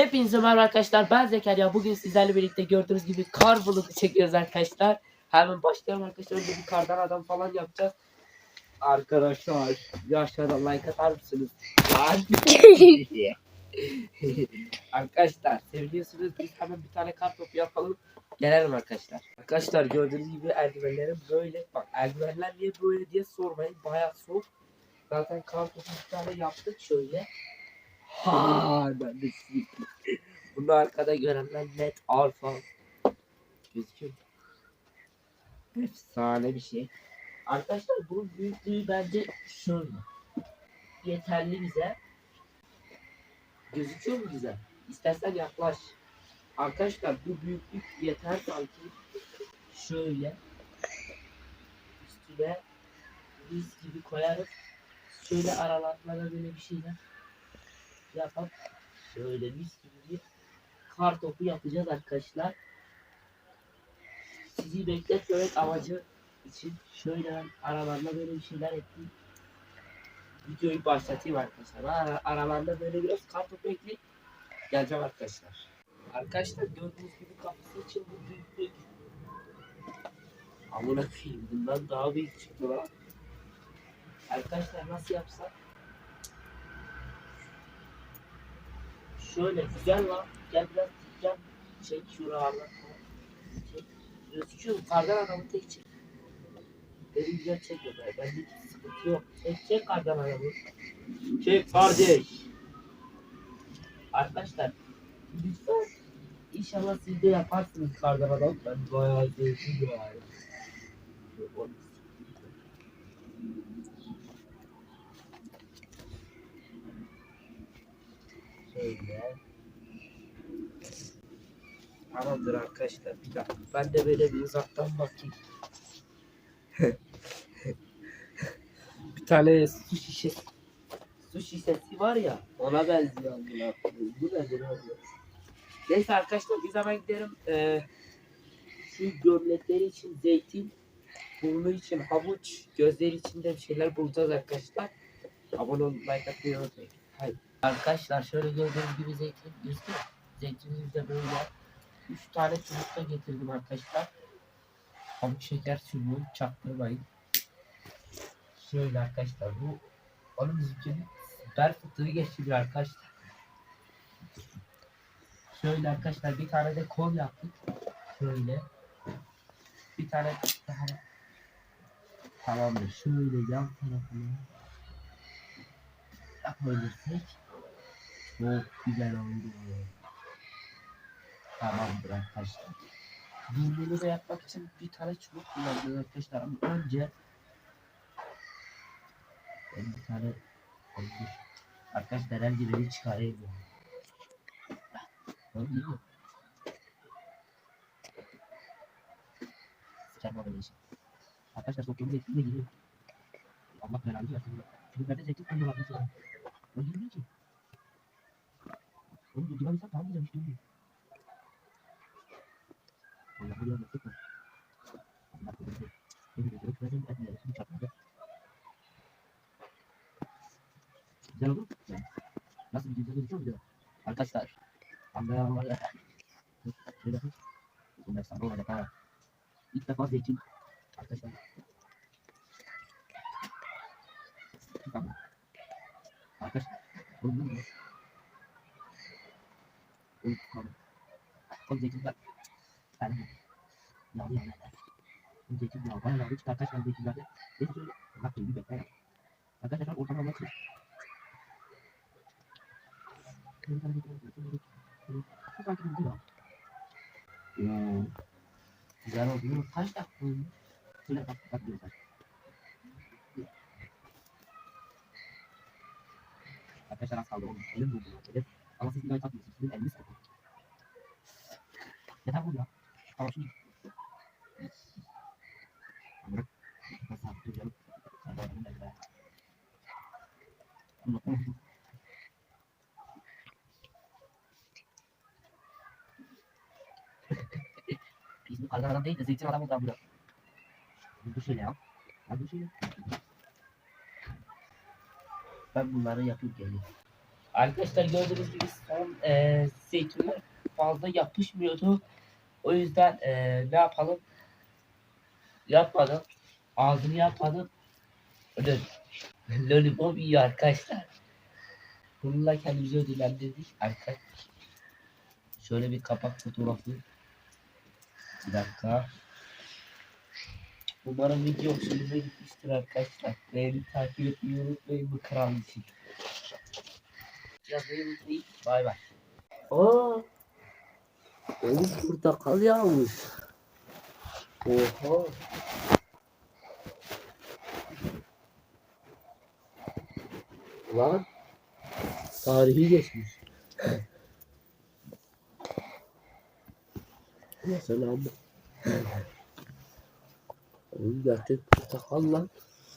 Hepinize merhaba arkadaşlar. Ben Zekeriya. Bugün sizlerle birlikte gördüğünüz gibi kar vlogu çekiyoruz arkadaşlar. Hemen başlayalım arkadaşlar. Önce bir kardan adam falan yapacağız. Arkadaşlar bir aşağıdan like atar mısınız? Arkadaşlar seviyorsunuz. Biz hemen bir tane kar topu yapalım. Gelelim arkadaşlar. Arkadaşlar gördüğünüz gibi eldivenlerim böyle. Bak eldivenler niye böyle diye sormayın. Bayağı soğuk. Zaten kar topu bir tane yaptık şöyle. Ha ben de Bunu arkada görenler net alfa gözüküyor. Efsane bir şey. Arkadaşlar bunun büyüklüğü bence şöyle. Yeterli bize. Gözüküyor mu güzel? İstersen yaklaş. Arkadaşlar bu büyüklük yeter sanki. Şöyle. Üstüne biz gibi koyarız. Şöyle aralarına böyle bir şeyler yapıp şöyle mis gibi bir kar topu yapacağız arkadaşlar. Sizi bekletmemek amacı için şöyle ben aralarında böyle bir şeyler ettim. Videoyu başlatayım arkadaşlar. Ara, aralarında böyle biraz kar topu ekleyip geleceğim arkadaşlar. Arkadaşlar gördüğünüz gibi için bu büyüklük. Amına koyayım bundan daha büyük çıktı lan. Arkadaşlar nasıl yapsak? Şöyle güzel lan. Gel biraz gel. Çek şuralarla. Çek. Gözüküyor? Kardan adamı tek çek. Beni güzel çekiyor be. Bende hiç sıkıntı yok. Çek çek kardan adamı. Çek kardeş. Arkadaşlar lütfen İnşallah siz de yaparsınız kardan adam. Ben bayağı zevkli yani. Şöyle Şöyle. Tamamdır arkadaşlar. Bir dakika. Ben de böyle bir uzaktan bakayım. bir tane su şişesi. Su şişesi var ya. Ona benziyor. Bu nedir abi? Neyse arkadaşlar biz hemen gidelim. Ee, şu gömlekleri için zeytin, burnu için havuç, gözleri için de bir şeyler bulacağız arkadaşlar. Abone olun, like atmayı unutmayın. Hayır. Arkadaşlar şöyle gördüğünüz gibi zeytin gözüküyor. Zeytinimiz de böyle. 3 tane çubuk da getirdim arkadaşlar. Pamuk şeker çubuğu çaktırmayın. Şöyle arkadaşlar bu onun bizimkinin süper fıtığı geçiriyor arkadaşlar. Şöyle arkadaşlar bir tane de kol yaptık. Şöyle. Bir tane daha. Tamamdır. Şöyle yan tarafına yapabilirsek çok güzel oldu. Tamamdır arkadaşlar. Burnunu da yapmak için bir tane çubuk kullanacağız arkadaşlar. Ama önce ben bir tane Dur. Arkadaşlar her biri çıkarayım. değil mi? Sıçarma böyle işi. Arkadaşlar sokağın zeytinle geliyor. Allah belanı versin. Çünkü bende zeytin koyuyor arkadaşlar. O girmiyor ki. Oğlum durdurabilsem tamam diyeceğim hiç durmuyor. Allah buraya nasıl koy. Allah korusun. Beni de direkt verdim. Ben de şunu çarpmadı. Güzel oldu mu? Güzel. Nasıl bir güzel gözüküyor mu diyor. Arkadaşlar. Anlayan var ya. Şöyle yapayım. Bunlar sana olacak ha. İlk defa zeytin. Arkadaşlar. Tamam. Arkadaşlar. Oğlum bu ne? Oğlum tamam. Oğlum zeytin var. Ben de. Yağlı yağlı. Oğlum zeytin yağlı. Bana yağlı çıktı arkadaşlar zeytinlerde. Benim şöyle. Bak bir bekle ya. Arkadaşlar ortamda bakın. Oo. Güzel oldu. Kaç dakika oldu? Şöyle bak bak diyor bak. Arkadaşlar az kaldı oğlum. Elim buldu. Elim. Ama siz bir ay tatmıyorsunuz. Sizin eliniz koptu. Yeter bu ya. Tamam şimdi. Bırak. Nasıl yaptı canım? Sen de Arkadaşlar gördüğünüz gibi son eee zeytinler fazla yapışmıyordu. O yüzden eee, ne yapalım? Yapmadım. Ağzını yapmadım. Lollipop yiyor arkadaşlar. Bununla kendimizi ödüllendirdik arkadaşlar. Şöyle bir kapak fotoğrafı. Bir dakika. Umarım video hoşunuza gitmiştir arkadaşlar. Beğenip takip etmeyi unutmayın bu kral için. Bay bay. Aa, Oğlum portakal yağmış. Oha. Lan. Tarihi geçmiş. Selam. Oğlum gerçek portakal lan.